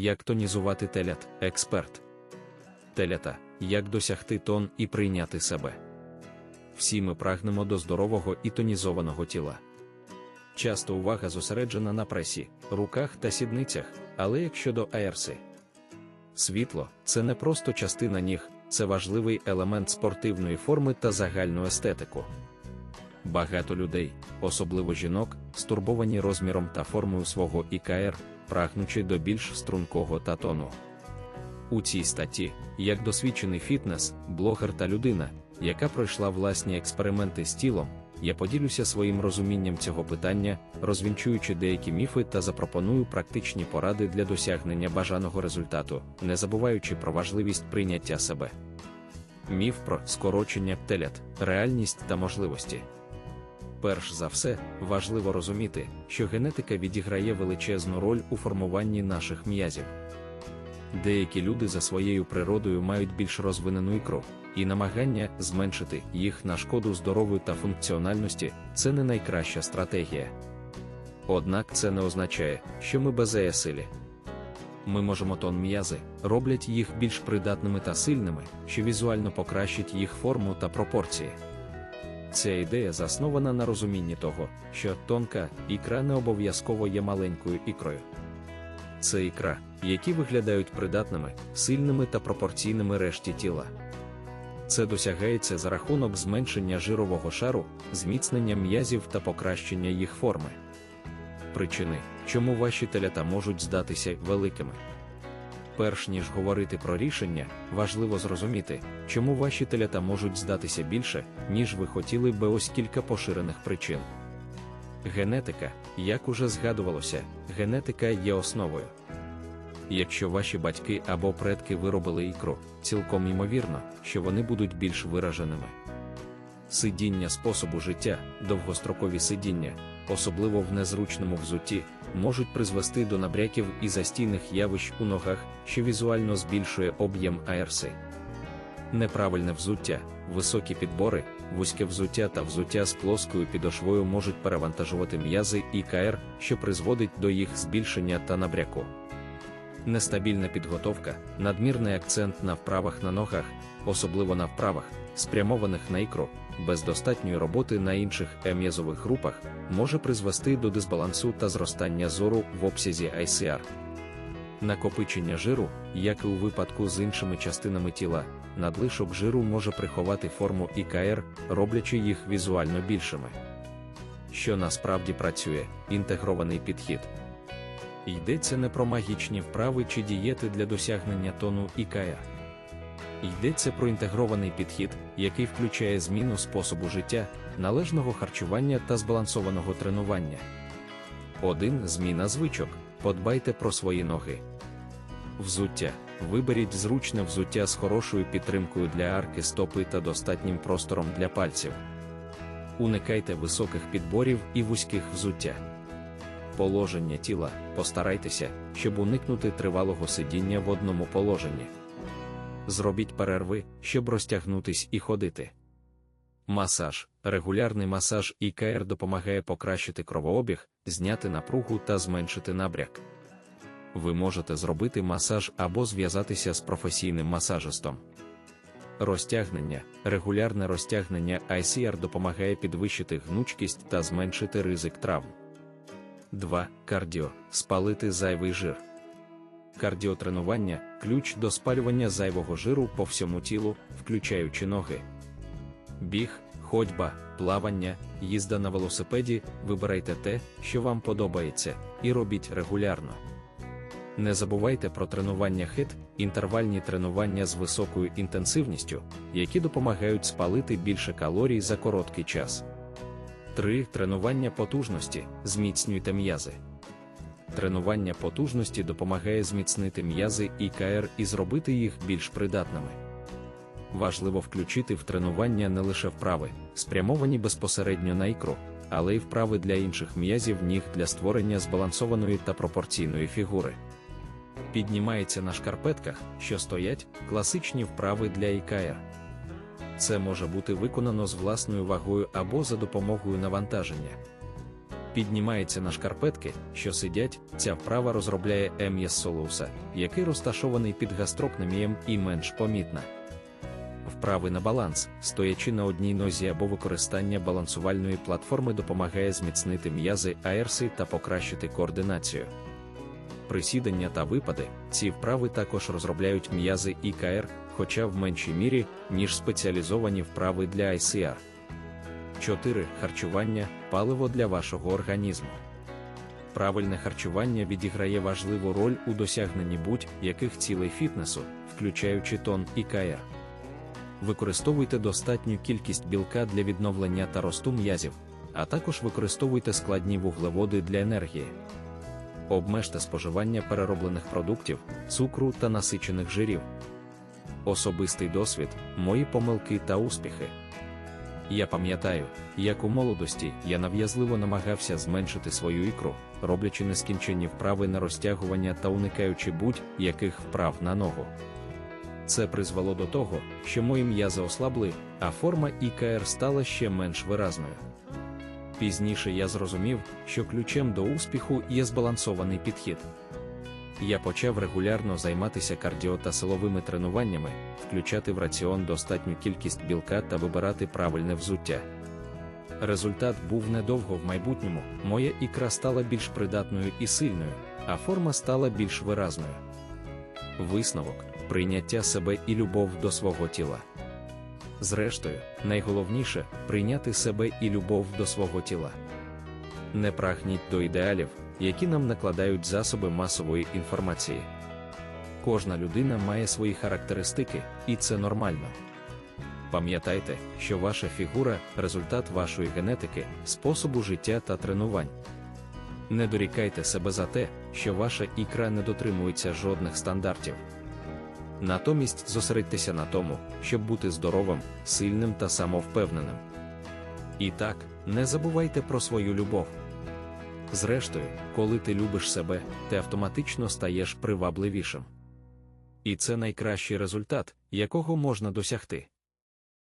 як тонізувати телят, експерт. Телята, як досягти тон і прийняти себе. Всі ми прагнемо до здорового і тонізованого тіла. Часто увага зосереджена на пресі, руках та сідницях, але як щодо аерси. Світло це не просто частина ніг, це важливий елемент спортивної форми та загальну естетику. Багато людей, особливо жінок, стурбовані розміром та формою свого ІКР, прагнучи до більш стрункого та тону. У цій статті, як досвідчений фітнес, блогер та людина, яка пройшла власні експерименти з тілом, я поділюся своїм розумінням цього питання, розвінчуючи деякі міфи та запропоную практичні поради для досягнення бажаного результату, не забуваючи про важливість прийняття себе. Міф про скорочення телят, реальність та можливості. Перш за все, важливо розуміти, що генетика відіграє величезну роль у формуванні наших м'язів. Деякі люди за своєю природою мають більш розвинену ікру, і намагання зменшити їх на шкоду здоров'ю та функціональності це не найкраща стратегія. Однак це не означає, що ми безеясилі. Ми можемо тон м'язи, роблять їх більш придатними та сильними, що візуально покращить їх форму та пропорції. Ця ідея заснована на розумінні того, що тонка ікра не обов'язково є маленькою ікрою. Це ікра, які виглядають придатними, сильними та пропорційними решті тіла. Це досягається за рахунок зменшення жирового шару, зміцнення м'язів та покращення їх форми. Причини, чому ваші телята можуть здатися великими. Перш ніж говорити про рішення, важливо зрозуміти, чому ваші телята можуть здатися більше, ніж ви хотіли би ось кілька поширених причин. Генетика, як уже згадувалося, генетика є основою. Якщо ваші батьки або предки виробили ікру, цілком ймовірно, що вони будуть більш вираженими. Сидіння способу життя, довгострокові сидіння, особливо в незручному взутті, можуть призвести до набряків і застійних явищ у ногах, що візуально збільшує об'єм аерси. Неправильне взуття, високі підбори, вузьке взуття та взуття з плоскою підошвою можуть перевантажувати м'язи і КР, що призводить до їх збільшення та набряку. Нестабільна підготовка, надмірний акцент на вправах на ногах, особливо на вправах, спрямованих на ікру, без достатньої роботи на інших м'язових групах, може призвести до дисбалансу та зростання зору в обсязі ICR. Накопичення жиру, як і у випадку з іншими частинами тіла, надлишок жиру може приховати форму ІКР, роблячи їх візуально більшими. Що насправді працює, інтегрований підхід. Йдеться не про магічні вправи чи дієти для досягнення тону ІКР. Йдеться про інтегрований підхід, який включає зміну способу життя, належного харчування та збалансованого тренування. 1. Зміна звичок. Подбайте про свої ноги. Взуття. Виберіть зручне взуття з хорошою підтримкою для арки стопи та достатнім простором для пальців. Уникайте високих підборів і вузьких взуття. Положення тіла. Постарайтеся, щоб уникнути тривалого сидіння в одному положенні. Зробіть перерви, щоб розтягнутись і ходити. Масаж. Регулярний масаж ІКР допомагає покращити кровообіг, зняти напругу та зменшити набряк. Ви можете зробити масаж або зв'язатися з професійним масажистом. Розтягнення. Регулярне розтягнення ICR допомагає підвищити гнучкість та зменшити ризик травм. 2. Кардіо. Спалити зайвий жир. Кардіотренування ключ до спалювання зайвого жиру по всьому тілу, включаючи ноги. Біг, ходьба, плавання, їзда на велосипеді, вибирайте те, що вам подобається, і робіть регулярно. Не забувайте про тренування хит, інтервальні тренування з високою інтенсивністю, які допомагають спалити більше калорій за короткий час. 3. Тренування потужності. Зміцнюйте м'язи. Тренування потужності допомагає зміцнити м'язи і КР і зробити їх більш придатними. Важливо включити в тренування не лише вправи, спрямовані безпосередньо на ікру, але й вправи для інших м'язів ніг для створення збалансованої та пропорційної фігури. Піднімається на шкарпетках, що стоять, класичні вправи для ІКР. Це може бути виконано з власною вагою або за допомогою навантаження. піднімається на шкарпетки, що сидять, ця вправа розробляє Ем'єс Солуса, який розташований під гастропнемієм і менш помітна. Вправи на баланс, стоячи на одній нозі або використання балансувальної платформи допомагає зміцнити м'язи аерси та покращити координацію. Присідання та випади, ці вправи також розробляють м'язи ІКР, хоча в меншій мірі, ніж спеціалізовані вправи для ICR. 4. Харчування паливо для вашого організму. Правильне харчування відіграє важливу роль у досягненні будь-яких цілей фітнесу, включаючи тон ІКР. Використовуйте достатню кількість білка для відновлення та росту м'язів, а також використовуйте складні вуглеводи для енергії. Обмежте споживання перероблених продуктів, цукру та насичених жирів. Особистий досвід, мої помилки та успіхи. Я пам'ятаю, як у молодості я нав'язливо намагався зменшити свою ікру, роблячи нескінченні вправи на розтягування та уникаючи будь-яких вправ на ногу. Це призвело до того, що мої м'язи ослабли, а форма ІКР стала ще менш виразною. Пізніше я зрозумів, що ключем до успіху є збалансований підхід. Я почав регулярно займатися кардіо та силовими тренуваннями, включати в раціон достатню кількість білка та вибирати правильне взуття. Результат був недовго в майбутньому, моя ікра стала більш придатною і сильною, а форма стала більш виразною. Висновок прийняття себе і любов до свого тіла. Зрештою, найголовніше прийняти себе і любов до свого тіла. Не прагніть до ідеалів, які нам накладають засоби масової інформації. Кожна людина має свої характеристики, і це нормально. Пам'ятайте, що ваша фігура результат вашої генетики, способу життя та тренувань. Не дорікайте себе за те, що ваша ікра не дотримується жодних стандартів. Натомість зосередьтеся на тому, щоб бути здоровим, сильним та самовпевненим. І так, не забувайте про свою любов. Зрештою, коли ти любиш себе, ти автоматично стаєш привабливішим. І це найкращий результат, якого можна досягти.